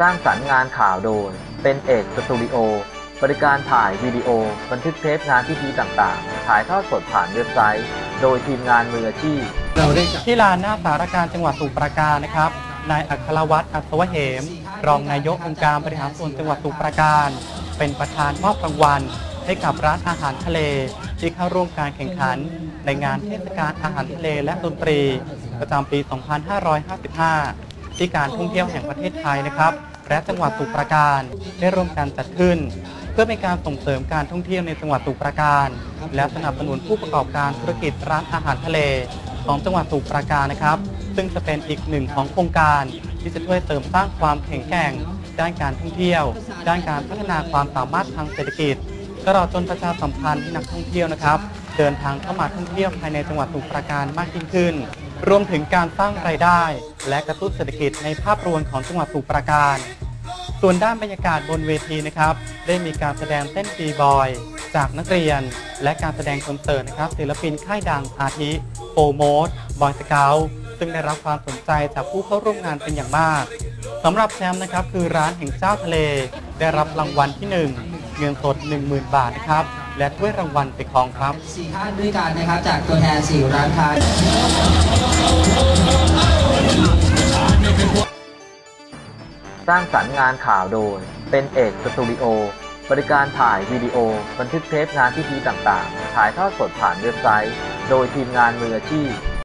สร้างสรรค์งานข่าวโดย เป็นเอกสตูดิโอ บริการถ่ายวิดีโอ บันทึกเทปงานพิธีต่างๆ ถ่ายทอดสดผ่านเว็บไซต์ โดยทีมงานมืออาชีพ เราได้จัดที่ลานหน้าสารการจังหวัดสมุพรปราการนะครับ นายอัครวัตรอัศวเหม รองนายกองค์การบริหารส่วนจังหวัดสมุพรปราการ เป็นประธานมอบรางวัลให้กับร้านอาหารทะเล ที่เข้าร่วมการแข่งขัน ในงานเทศกาลอาหารทะเลและดนตรี ประจำปี 2555 ที่การท่องเที่ยวแห่งประเทศไทยนะครับ และจังหวัดสมุพรปราการได้ร่วมกันจัดขึ้น เพื่อเป็นการส่งเสริมการท่องเที่ยวในจังหวัดสมุพรปราการ และสนับสนุนผู้ประกอบการธุรกิจร้านอาหารทะเล ของจังหวัดสมุพรปราการนะครับ ซึ่งจะเป็นอีกหนึ่งของโครงการ ที่จะช่วยเสริมสร้างความแข็งแกร่ง ด้านการท่องเที่ยว ด้านการพัฒนาความสามารถทางเศรษฐกิจตลอดจนประชาสัมพันธ์ให้นักท่องเที่ยวนะครับ เดินทางเข้ามาท่องเที่ยวภายในจังหวัดสมุพรปราการมากยิ่งขึ้น รวมถึงการสร้างรายได้ และกระตุ้นเศรษฐกิจในภาพรวมของจังหวัดสมุพรปราการ ส่วนด้านบรรยากาศบนเวทีนะครับ ได้มีการแสดงเต้นฟีบอย จากนักเรียน และการแสดงคอนเสิร์ตนะครับศิลปินค่ายดังอาทิโปโมดบอยสเกลซึ่งได้รับความสนใจจากผู้เข้าร่วมงานเป็นอย่างมากสำหรับแชมป์นะครับคือร้านแห่งเจ้าทะเล ได้รับรางวัลที่ 1 เงินสด 10,000 บาทนะครับ และถ้วยรางวัลไปครองครับ สี่ท่านด้วยกันนะครับ จากตัวแทนสี่ร้านค้าสร้างสรรค์งานข่าวโดย เป็นเอกสตูดิโอ บริการถ่ายวิดีโอ บันทึกเทปงานพิธีต่างๆ ถ่ายทอดสดผ่านเว็บไซต์ โดยทีมงานมืออาชีพ